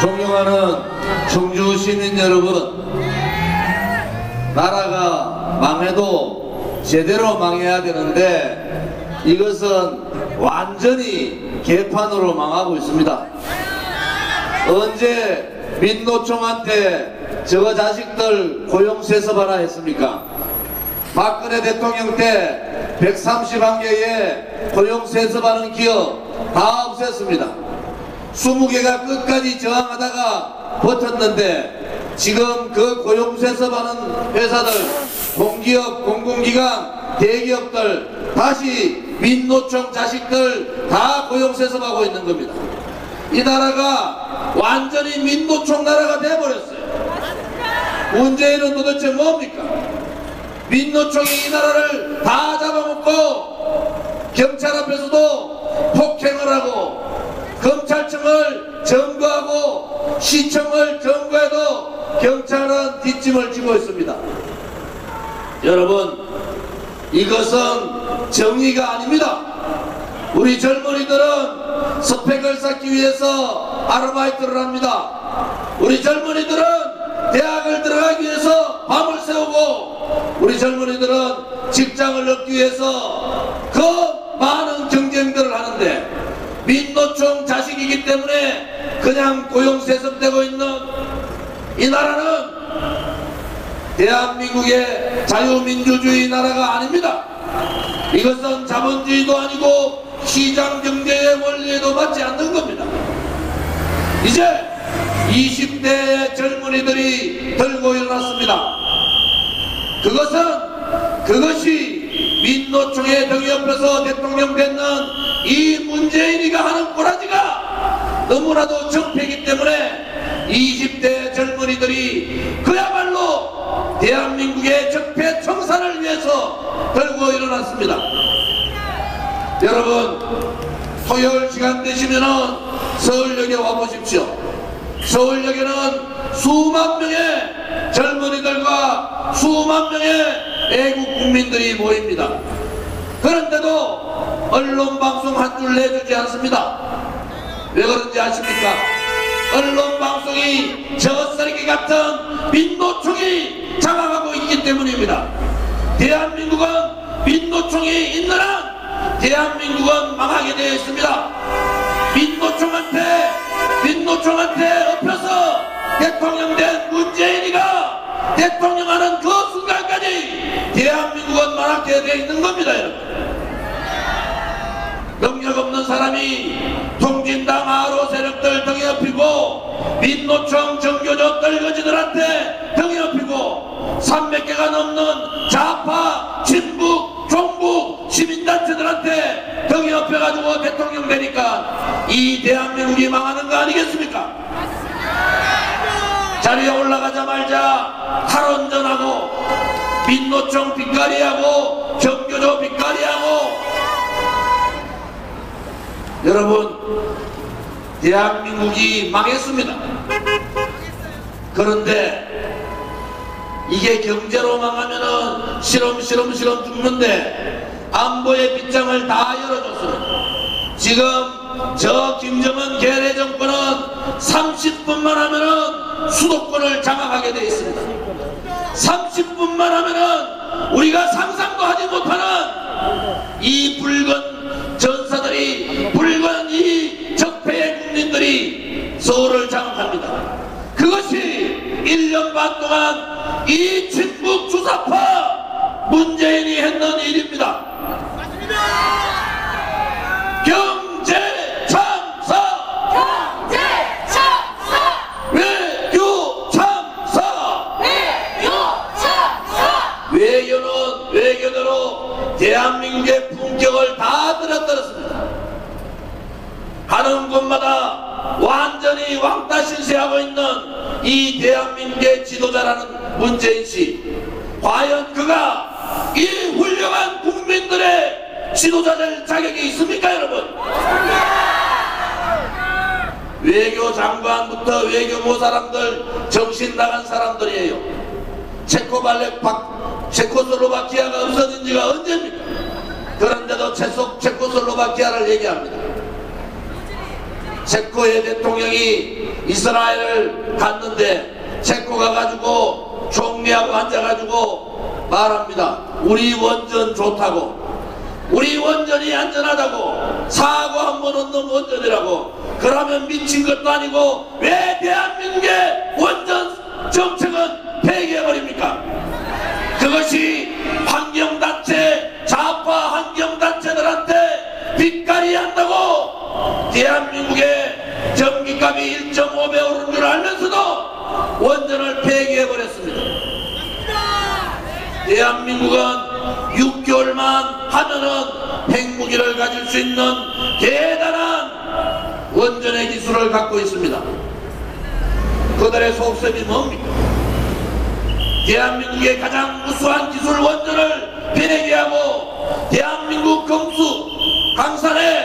존경하는 청주 시민 여러분, 나라가 망해도 제대로 망해야 되는데 이것은 완전히 개판으로 망하고 있습니다. 언제 민노총한테 저거 자식들 고용 세습하라 했습니까? 박근혜 대통령 때 131개의 고용 세습하는 기업 다 없앴습니다. 20개가 끝까지 저항하다가 버텼는데 지금 그 고용 세습하는 회사들 공기업, 공공기관, 대기업들 다시 민노총 자식들 다 고용 세습하고 있는 겁니다. 이 나라가 완전히 민노총 나라가 돼버렸어요. 문재인은 도대체 뭡니까? 민노총이 이 나라를 다 잡아먹고 경찰 앞에서도 폭행을 하고 검찰청을 점거하고 시청을 점거해도 경찰은 뒷짐을 지고 있습니다. 여러분 이것은 정의가 아닙니다. 우리 젊은이들은 스펙을 쌓기 위해서 아르바이트를 합니다. 우리 젊은이들은 대학을 들어가기 위해서 밤을 새우고 우리 젊은이들은 직장을 얻기 위해서 그 많은 경쟁들을 하는데 자식이기 때문에 그냥 고용 세습되고 있는 이 나라는 대한민국의 자유민주주의 나라가 아닙니다. 이것은 자본주의도 아니고 시장 경제의 원리에도 맞지 않는 겁니다. 이제 20대의 젊은이들이 들고 일어났습니다. 그것은 그것이 민노총의 등 옆에서 대통령 됐는 이 문재인이가 하는 꼬라지가 너무나도 정패이기 때문에 20대 젊은이들이 그야말로 대한민국의 적폐 청산을 위해서 들고 일어났습니다. 여러분 토요일 시간 되시면은 서울역에 와보십시오. 서울역에는 수만 명의 젊은이들과 수만 명의 애국 국민들이 모입니다. 그런데도 언론 방송 한 줄 내주지 않습니다. 왜 그런지 아십니까? 언론 방송이 저 쓰레기 같은 민노총이 장악하고 있기 때문입니다. 대한민국은 민노총이 있는 한 대한민국은 망하게 되어 있습니다. 민노총한테 민노총한테 엎혀서 대통령 된 문재인이가 대통령하는 그 순간까지 대한민국은 망하게 되어 있는 겁니다 여러분 능력 없는 사람이 세력들 등에 업히고 민노총 정교조 떨거지들한테 등에 업히고 300개가 넘는 좌파, 친북, 종북 시민단체들한테 등에 업혀가지고 대통령 되니까 이 대한민국이 망하는 거 아니겠습니까? 자리에 올라가자마자 탈원전하고 민노총 빗가리하고 정교조 빗가리하고 여러분 대한민국이 망했습니다. 그런데 이게 경제로 망하면은 시름시름 시름 죽는데 안보의 빗장을 다 열어줬습니다. 지금 저 김정은 계례 정권은 30분만 하면은 수도권을 장악하게 돼 있습니다. 30분만 하면은 우리가 상상도 하지 못하는 이 붉은 전사들이 붉은 이 국민들이 서울을 장악합니다. 그것이 1년 반 동안 이 친북 주사파 문재인이 했는 일입니다. 경제 참사 경제 참사 외교 참사 외교 참사 외교는 외교대로 대한민국의 품격을 다 떨어뜨렸습니다. 가는 곳마다 완전히 왕따 신세하고 있는 이 대한민국의 지도자라는 문재인 씨. 과연 그가 이 훌륭한 국민들의 지도자 될 자격이 있습니까, 여러분? 외교 장관부터 외교모 사람들 정신 나간 사람들이에요. 체코발레 박, 체코슬로바키아가 없어진 지가 언제입니까? 그런데도 체소, 체코슬로바키아를 얘기합니다. 체코의 대통령이 이스라엘을 갔는데 체코 가 가지고 총리하고 앉아가지고 말합니다. 우리 원전 좋다고. 우리 원전이 안전하다고. 사고 한번 얻는 원전이라고. 그러면 미친 것도 아니고 왜 대한민국의 원전 정책은 폐기해버립니까? 그것이 환경단체, 좌파 환경단체들한테 한다고 대한민국의 전기값이 1.5배 오른 줄 알면서도 원전을 폐기해버렸습니다. 대한민국은 6개월만 하면은 핵무기를 가질 수 있는 대단한 원전의 기술을 갖고 있습니다. 그들의 속셈이 뭡니까? 대한민국의 가장 우수한 기술 원전을 폐기하고 대한민국 금수 강산에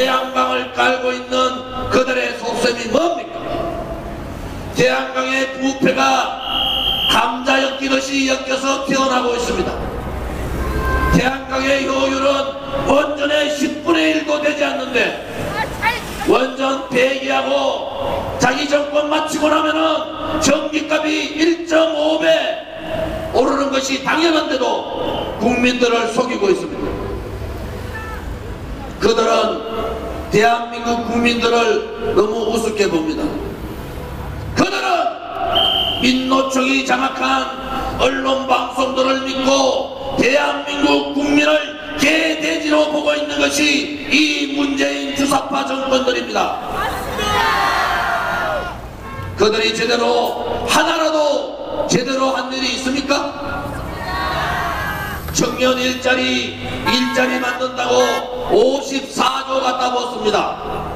태양광을 깔고 있는 그들의 속셈이 뭡니까? 태양광의 부패가 감자 엮이듯이 엮여서 태어나고 있습니다. 태양광의 효율은 원전의 10분의 1도 되지 않는데 원전 폐기하고 자기 정권 마치고 나면은 전기값이 1.5배 오르는 것이 당연한데도 국민들을 속이고 있습니다. 그들은 대한민국 국민들을 너무 우습게 봅니다. 그들은 민노총이 장악한 언론 방송들을 믿고 대한민국 국민을 개돼지로 보고 있는 것이 이 문재인 주사파 정권들입니다. 그들이 제대로 하나라도 제대로 한 일이 있습니까? 청년 일자리 일자리 만든다고 54조 갖다 부었습니다.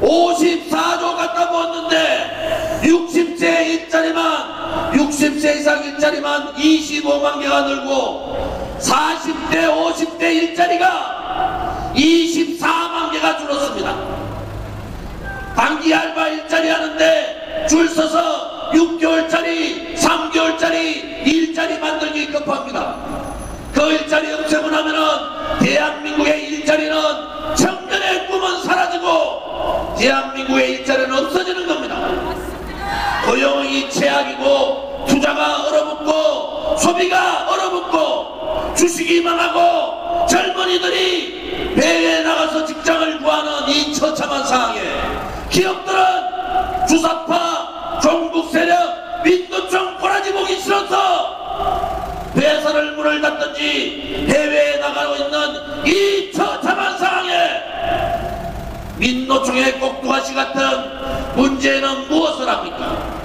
54조 갖다 부었는데 60세 일자리만 60세 이상 일자리만 25만 개가 늘고 40대 50대 일자리가 24만 개가 줄었습니다. 단기 알바 일자리 하는데 줄 서서 6개월짜리 3개월짜리 일자리 만들기 급합니다. 그 일자리 없애고 나면은 대한민국의 일자리는 청년의 꿈은 사라지고 대한민국의 일자리는 없어지는 겁니다. 고용이 최악이고 투자가 얼어붙고 소비가 얼어붙고 주식이 망하고 젊은이들이 배에 나가서 직장을 구하는 이 처참한 상황에 기업들은 주사파 종북 세력 민노총 꼬라지 보기 싫어서 회사를 문을 닫든지 해외에 나가고 있는 이 처참한 상황에 민노총의 꼭두가시 같은 문제는 무엇을 합니까?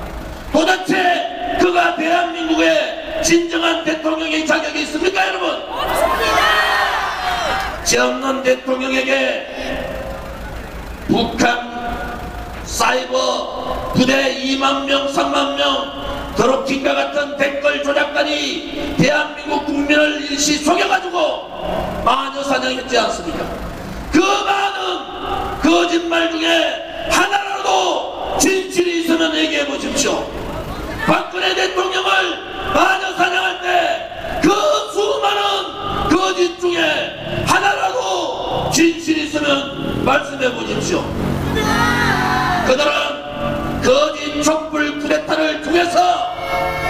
도대체 그가 대한민국의 진정한 대통령의 자격이 있습니까 여러분? 죄 없는 대통령에게 북한 사이버 부대 2만 명, 3만 명 드롭킹과 같은 댓글 조작단이 대한민국 국민을 일시 속여가지고 마녀 사냥했지 않습니까? 그 많은 거짓말 중에 하나라도 진실이 있으면 얘기해 보십시오. 박근혜 대통령을 마녀 사냥할 때 그 수많은 거짓 중에 하나라도 진실이 있으면 말씀해 보십시오. 그들은 거짓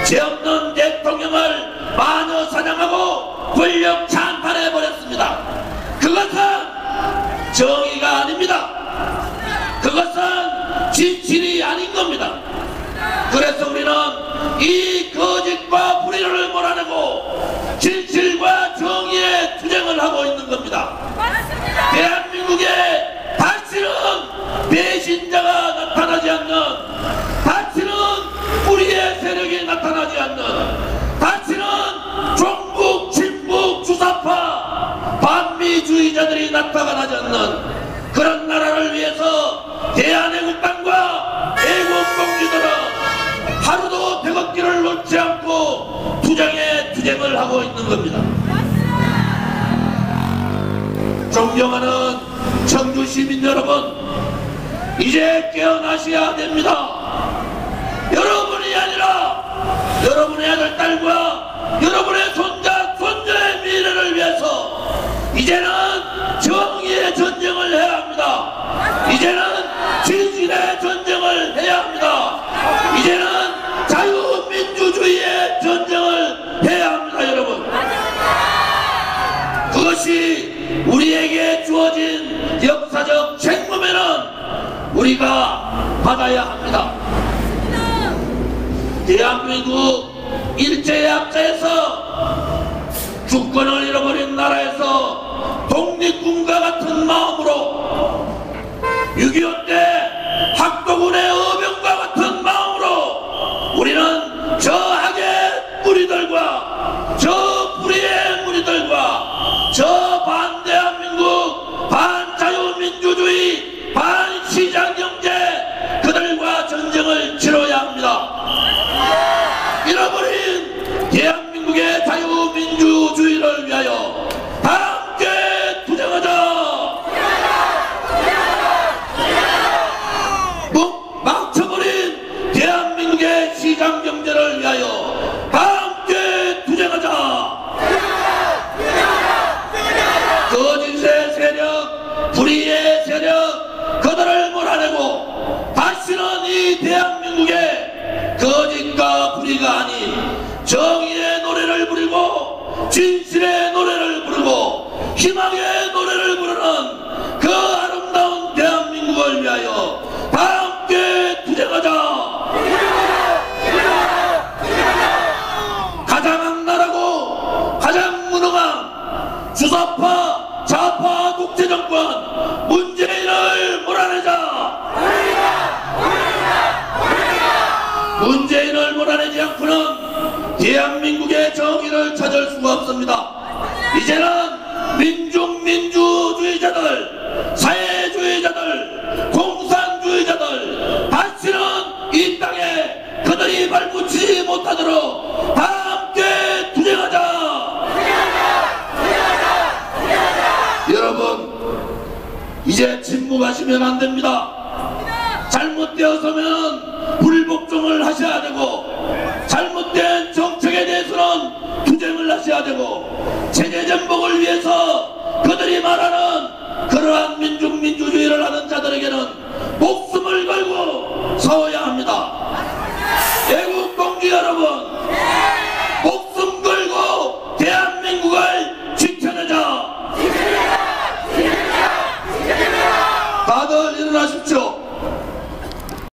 죄 없는 대통령을 마녀 사냥하고 권력 찬탈해 버렸습니다. 그것은 정의가 아닙니다. 그것은 진실이 아닌 겁니다. 그래서 우리는 이 거짓과 불의를 몰아내고 진실과 정의의 투쟁을 하고 있는 겁니다. 하고 있는 겁니다. 존경하는 청주 시민 여러분 이제 깨어나셔야 됩니다. 여러분이 아니라 여러분의 아들 딸과 여러분의 손자 손녀의 미래를 위해서 이제는 정의의 전쟁을 해야 합니다. 이제는 진실의 전쟁을 해야 합니다. 이제는 자유민주주의의 전쟁을 이것이 우리에게 주어진 역사적 책무면은 우리가 받아야 합니다. 대한민국 일제의 약자에서 주권을 잃어버린 나라에서 독립군과 같은 마음으로 세력, 불의의 세력, 그들을 몰아내고 다시는 이 대한민국에 거짓과 불의가 아닌 정의의 노래를 부르고 진실의 노래를 부르고 희망의 되고 체제 전복을 위해서 그들이 말하는 그러한 민중 민주주의를 하는 자들에게는 목숨을 걸고